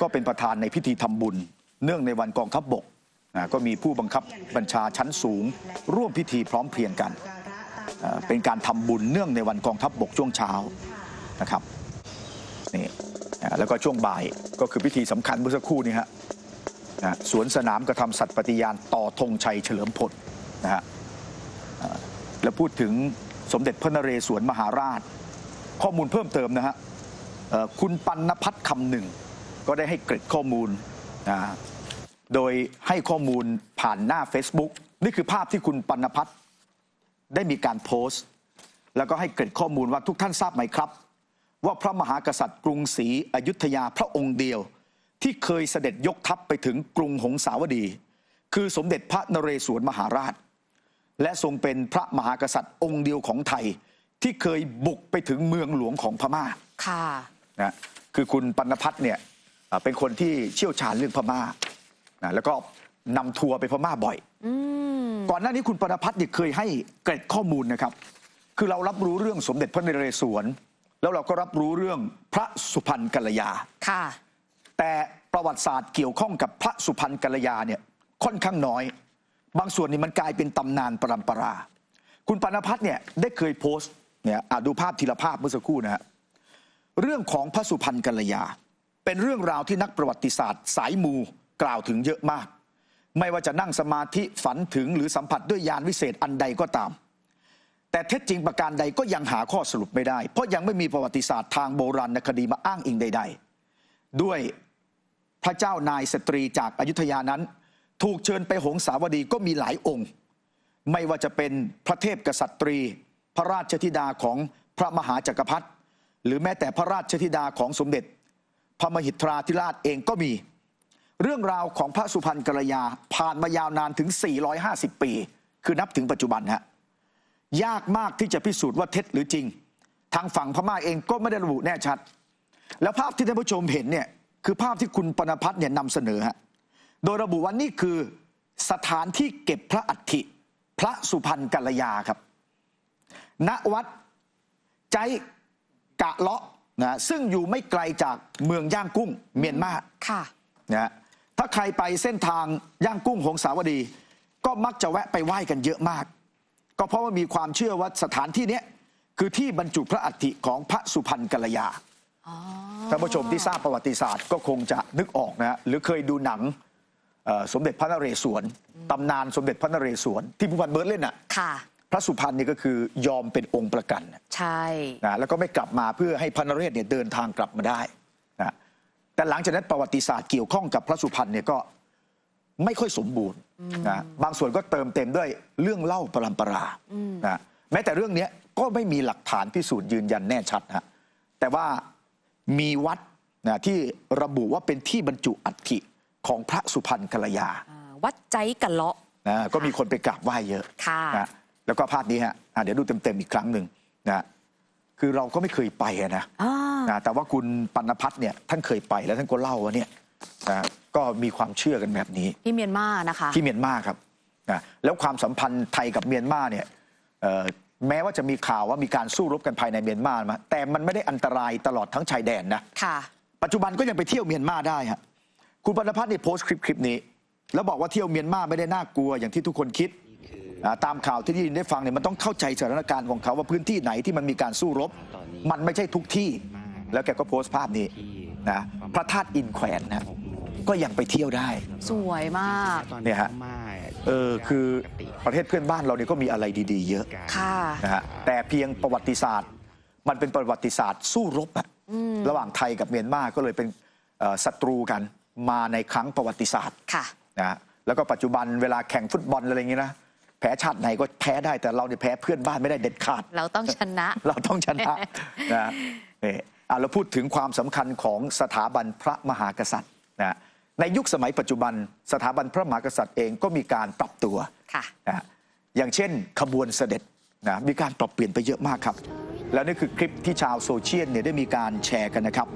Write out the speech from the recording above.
ก็เป็นประธานในพิธีทำบุญ เนื่องในวันกองทัพบบกนะก็มีผู้บังคับบัญชาชั้นสูง ร่วมพิธีพร้อมเพรียงกัน เป็นการทำบุญเนื่องในวันกองทัพบบกช่วงเช้านะครับนี่แล้วก็ช่วงบ่ายก็คือพิธีสำคัญเมื่อสักครู่นี้ฮะนะสวนสนามกระทำสัตย์ปฏิญาณต่อธงชัยเฉลิมพลนะฮะแล้วพูดถึงสมเด็จพระนเรศวรมหาราช ข้อมูลเพิ่มเติมนะฮะคุณปัณพัฒน์คำหนึ่ง ก็ได้ให้เกร็ดข้อมูลนะโดยให้ข้อมูลผ่านหน้า Facebook นี่คือภาพที่คุณปัณพัฒน์ได้มีการโพสต์ แล้วก็ให้เกร็ดข้อมูลว่าทุกท่านทราบไหมครับ ว่าพระมหากษัตริย์กรุงศรีอยุธยาพระองค์เดียว ที่เคยเสด็จยกทัพไปถึงกรุงหงสาวดี คือสมเด็จพระนเรศวรมหาราช และทรงเป็นพระมหากษัตริย์องค์เดียวของไทย ที่เคยบุกไปถึงเมืองหลวงของพม่าค่ะนะคือคุณปัณพัฒน์เนี่ย เอ่อเป็นคนที่เชี่ยวชาญเรื่องพม่านะแล้วก็นำทัวร์ไปพม่าบ่อยอืมก่อนหน้านี้คุณปณพัฒน์เนี่ยเคยให้เกร็ดข้อมูลนะครับ คือเรารับรู้เรื่องสมเด็จพระนเรศวร แล้วเราก็รับรู้เรื่องพระสุพรรณกัลยาค่ะ แต่ประวัติศาสตร์เกี่ยวข้องกับพระสุพรรณกัลยาเนี่ยค่อนข้างน้อย บางส่วนนี่มันกลายเป็นตำนานปรำปรา คุณปณพัฒน์เนี่ยได้เคยโพสต์เนี่ยอะดูภาพทีละภาพเมื่อสักครู่นะฮะเรื่องของพระสุพรรณกัลยา เป็นเรื่องราวที่นักประวัติศาสตร์ สายมูกล่าวถึงเยอะมาก ไม่ว่าจะนั่งสมาธิฝันถึงหรือสัมผัสด้วยยานวิเศษอันใดก็ตาม แต่เท็จจริงประการใดก็ยังหาข้อสรุปไม่ได้ เพราะยังไม่มีประวัติศาสตร์ทางโบราณคดีมาอ้างอิงใด ๆ ด้วยพระเจ้านายสตรีจากอายุทยานั้น ถูกเชิญไปหงสาวดีก็มีหลายองค์ ไม่ว่าจะเป็นพระเทพกษัตรี พระราชธิดาของพระมหาจักรพรรดิหรือแม้แต่พระราชธิดาของสมเด็จ พระมหิตราธิราชเองก็มี เรื่องราวของพระสุพรรณกัลยาผ่านมายาวนานถึง 450 ปี คือนับถึงปัจจุบันฮะยากมากที่จะพิสูจน์ว่าเท็จหรือจริง ทางฝั่งพม่าเองก็ไม่ได้ระบุแน่ชัด แล้วภาพที่ท่านผู้ชมเห็นเนี่ยคือภาพที่คุณปณพัฒน์เนี่ยนำเสนอฮะโดยระบุว่านี่คือสถานที่เก็บพระอัฐิพระสุพรรณกัลยาครับ ณวัดใจกะเลาะ นะซึ่งอยู่ไม่ไกลจากเมืองย่างกุ้งเมียนมาค่ะนะฮะถ้าใครไปเส้นทางย่างกุ้งหงสาวดี ก็มักจะแวะไปไหว้กันเยอะมาก ก็เพราะว่ามีความเชื่อว่าสถานที่เนี้ยคือที่บรรจุพระอัฐิของพระสุพรรณกัลยาอ๋อท่านผู้ชมที่ทราบประวัติศาสตร์ก็คงจะนึกออกนะฮะหรือเคยดูหนังเอ่อสมเด็จพระนเรศวรตำนานสมเด็จพระนเรศวรที่ผู้พันเบิร์ดเล่นน่ะค่ะ พระสุพรรณนี่ก็คือยอมเป็นองค์ประกันใช่นะแล้วก็ไม่กลับมาเพื่อให้พระนเรศเนี่ยเดินทางกลับมาได้นะแต่หลังจากนั้นประวัติศาสตร์เกี่ยวข้องกับพระสุพรรณเนี่ยก็ไม่ค่อยสมบูรณ์นะบางส่วนก็เติมเต็มด้วยเรื่องเล่าปรำปรานะแม้แต่เรื่องเนี้ยก็ไม่มีหลักฐานพิสูจน์ยืนยันแน่ชัดฮะแต่ว่ามีวัดนะที่ระบุว่าเป็นที่บรรจุอัฐิของพระสุพรรณกัลยาอ่าวัดใจกันเลาะนะก็มีคนไปกราบไหว้เยอะค่ะนะ แล้วก็ภาพนี้ฮะอะเดี๋ยวดูเต็มๆอีกครั้งหนึ่งนะคือเราก็ไม่เคยไปอะนะอ่านะแต่ว่าคุณปัณพัฒน์เนี่ยท่านเคยไปแล้วท่านก็เล่าว่าเนี่ยนะก็มีความเชื่อกันแบบนี้ ที่เมียนมานะคะที่เมียนมาครับนะแล้วความสัมพันธ์ไทยกับเมียนมาเนี่ยเอ่อแม้ว่าจะมีข่าวว่ามีการสู้รบกันภายในเมียนมามาแต่มันไม่ได้อันตรายตลอดทั้งชายแดนนะค่ะปัจจุบันก็ยังไปเที่ยวเมียนมาได้ฮะคุณปณพัฒน์นี่โพสต์คลิปคลิปนี้ แล้วบอกว่าเที่ยวเมียนมาไม่ได้น่ากลัวอย่างที่ทุกคนคิดอ่า ตามข่าวที่ได้ยินได้ฟังเนี่ยมันต้องเข้าใจสถานการณ์ของเขาว่าพื้นที่ไหนที่มันมีการสู้รบ มันไม่ใช่ทุกที่ แล้วแกก็โพสต์ภาพนี้นะพระธาตุอินแขวนนะก็ยังไปเที่ยวได้ สวยมากเนี่ยฮะเออคือประเทศเพื่อนบ้านเราเนี่ยก็มีอะไรดีๆ เยอะค่ะนะฮะแต่เพียงประวัติศาสตร์ มันเป็นประวัติศาสตร์สู้รบอะระหว่างไทยกับเมียนมาก็เลยเป็นเอ่อศัตรูกันมาในครั้งประวัติศาสตร์ค่ะนะฮะแล้วก็ปัจจุบันเวลาแข่งฟุตบอลอะไรอย่างงี้นะ แพ้ชาติไหนก็แพ้ได้แต่เราเนี่ยแพ้เพื่อนบ้านไม่ได้เด็ดขาด เราต้องชนะ เราต้องชนะนะนี่อะเราพูดถึงความสำคัญของสถาบันพระมหากษัตริย์นะในยุคสมัยปัจจุบันสถาบันพระมหากษัตริย์เองก็มีการปรับตัวค่ะ นะอย่างเช่นขบวนเสด็จนะมีการปรับเปลี่ยนไปเยอะมากครับ แล้วนี่คือคลิปที่ชาวโซเชียลเนี่ยได้มีการแชร์กันนะครับ